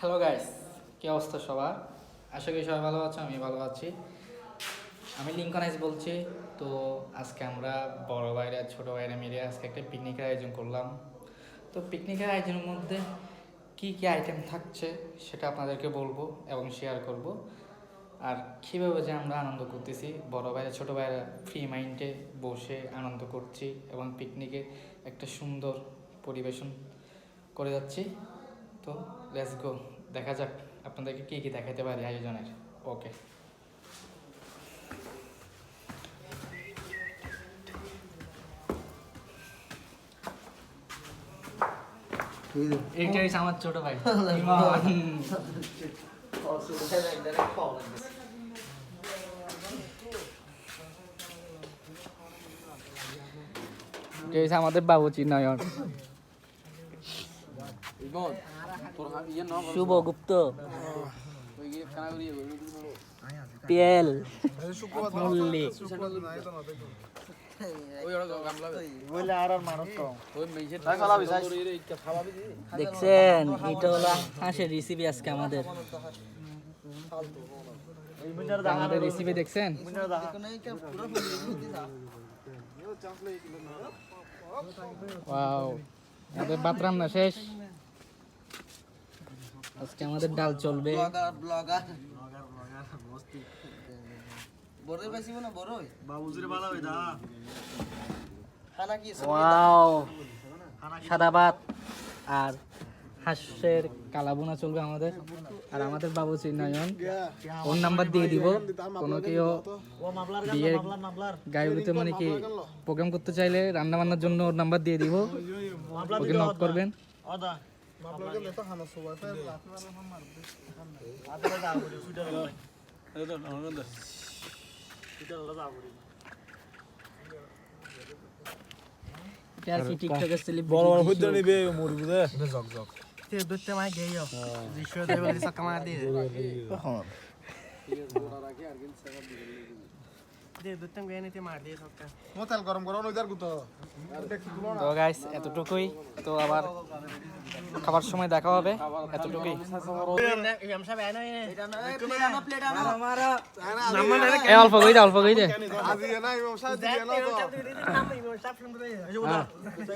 Hello guys কি অবস্থা সবার? আশা করি সবাই ভালো আছো, আমি ভালো আছি। আমি লিঙ্কন বলছি। তো আজকে আমরা বড় ভাইরা, ছোটো ভাইরা মিলে আজকে একটা পিকনিকের আয়োজন করলাম। তো পিকনিকের আয়োজনের মধ্যে কি কি আইটেম থাকছে সেটা আপনাদেরকে বলব এবং শেয়ার করব। আর কীভাবে যে আমরা আনন্দ করতেছি, বড় ভাইরা, ছোটো ভাইরা ফ্রি মাইন্ডে বসে আনন্দ করছি এবং পিকনিকে একটা সুন্দর পরিবেশন করে যাচ্ছি। তো লেটস গো দেখা যাক আপনাদেরকে কী কী দেখাতে পারি আয়োজনের। ওকে এইটা আমার ছোট ভাই। আমাদের বাবুচি নয়ন। শুভ গুপ্ত পিএল দেখছেন, এটা হলো হাঁসের রেসিপি আজকে আমাদের। আমাদের রেসিপি দেখছেন? আমাদের রান্না শেষ? আজকে আমাদের ডাল চলবে ব্লগার ব্লগার বড়ই পাইছিব না বড়ই খানা কি ওয়াও সাদা ভাত আর হাঁসের কালাবোনা চলবে আমাদের আর আমাদের বাবু নয়ন ওর নাম্বার দিয়ে দিব কোনো কেউ গাড়িতে মানে কি প্রোগ্রাম করতে চাইলে রান্না বান্নার জন্য ওর নাম্বার দিয়ে দিব ওকে নক করবেন তো গাইস এতটুকুই। তো আবার খাবার সময় দেখা হবে এতটুকুই অল্প কই দে অল্প কই দে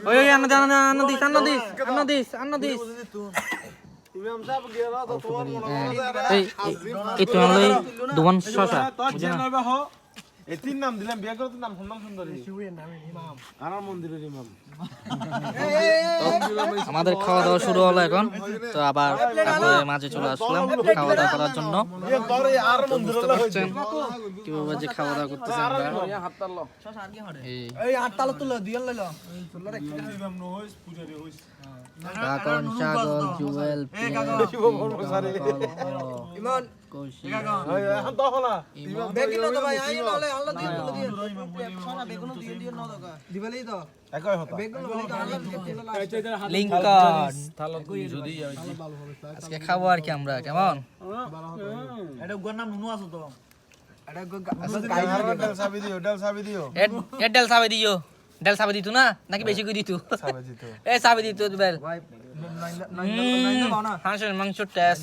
ওই ওই আন্ন আন্ন আন্ন দিস আন্ন দিস আন্ন দিস আন্ন দিস তোমার মনে হয় শশা বুঝে না এই তিন নাম দিলাম বিয়ে করতে নাম শুনলাম সুন্দরী। আমার মন্দিরের ইমাম। আমাদের খাওয়া দাওয়া শুরু হলো এখন। তো আবার আপনাদের মাঝে চলে আসলাম খাওয়া দাওয়া করার জন্য। বুঝতে পারছেন কীভাবে যে খাওয়া দাওয়া করতেছি আমরা। এই। কাকন সাগর জুয়েল ইমন আজকে খাব আর কি আমরা কেমন ডাল সাবি দিও ডাল সাবি দিও এ ডাল সাবে দিও ডাল সাবে দিতু না নাকি বেশি করে দিতো এ সাবে দিত বেল মাংস টেস্ট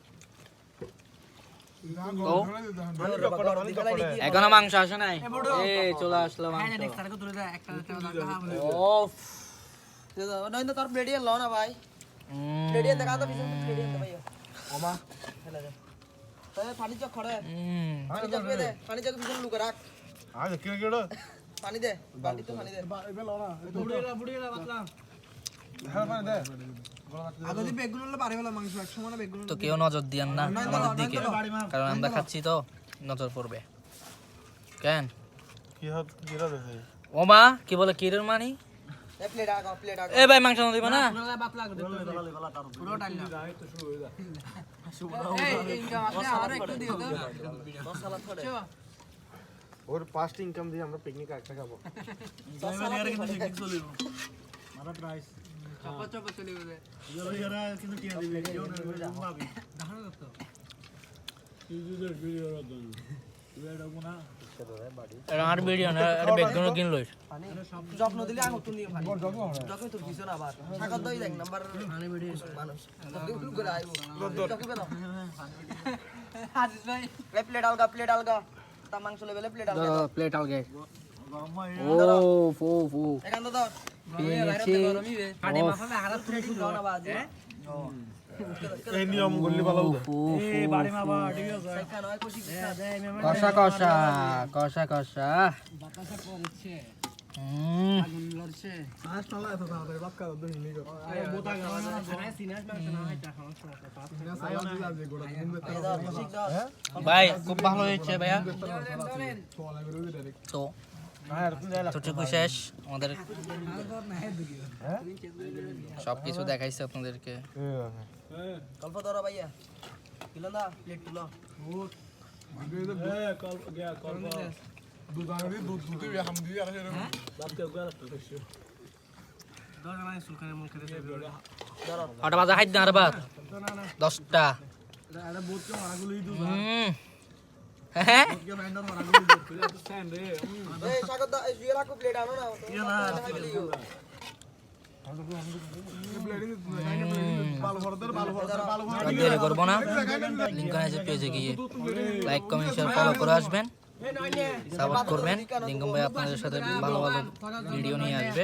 এখনও মাংস আসে নাই? এ চলে আসলো মাংস। তোর প্লেট লো না ভাই? দেখা তো পিছন প্লেট দে ভাই। ওমা। তাহলে পানি চক খড়ে। উম, পানি চক দে পানি চক পিছন লুকে রাখ। আজ কি কেড়ে পানি দে বালতি তো পানি দে। হ্যাঁ দে। তো কেউ নজর দিয়েন না আমাদের দিকে কারণ আমরা খাচ্ছি তো নজর পড়বে। কেন? ও মা কি বলে কিরের মানি? এ প্লেট আগা প্লেট আগা। এ ভাই মাংস না দিবা না? না এই ইনকাম আছে আর একটু দিও এটা ভিডিও না এটা ব্যাকগ্রাউন্ড কিন লইস যত্ন দিলে আঙুর তুলি ভাই যখন তোর কিছু না আবার। সাকার দই দেখ নাম্বার মানুষ। যখন করে আইবো যখন বেদাও আজিজ ভাই প্লেট আলগা প্লেট আলগা। তা মাংস লেভেলে প্লেট আলগা। প্লেট আলগে। এই নিয়ম করলে ভালো কষা কষা কষা কষা ভাই খুব ভালো হয়েছে ভাইয়া তো তোটুকু শেষ? আমাদের সব কিছু দেখাইছে আপনাদেরকে। গল্প ধরো ভাইয়া। কিলো না প্লেট তুলো। ধরো আটা বাজা খাইতে দশটা। করব না। লিঙ্ক আছে পেজে গিয়ে লাইক কমেন্ট শেয়ার ফলো করে আসবেন। সাপোর্ট করবেন। লিঙ্কম ভাই আপনাদের সাথে ভালো ভালো ভিডিও নিয়ে আসবে।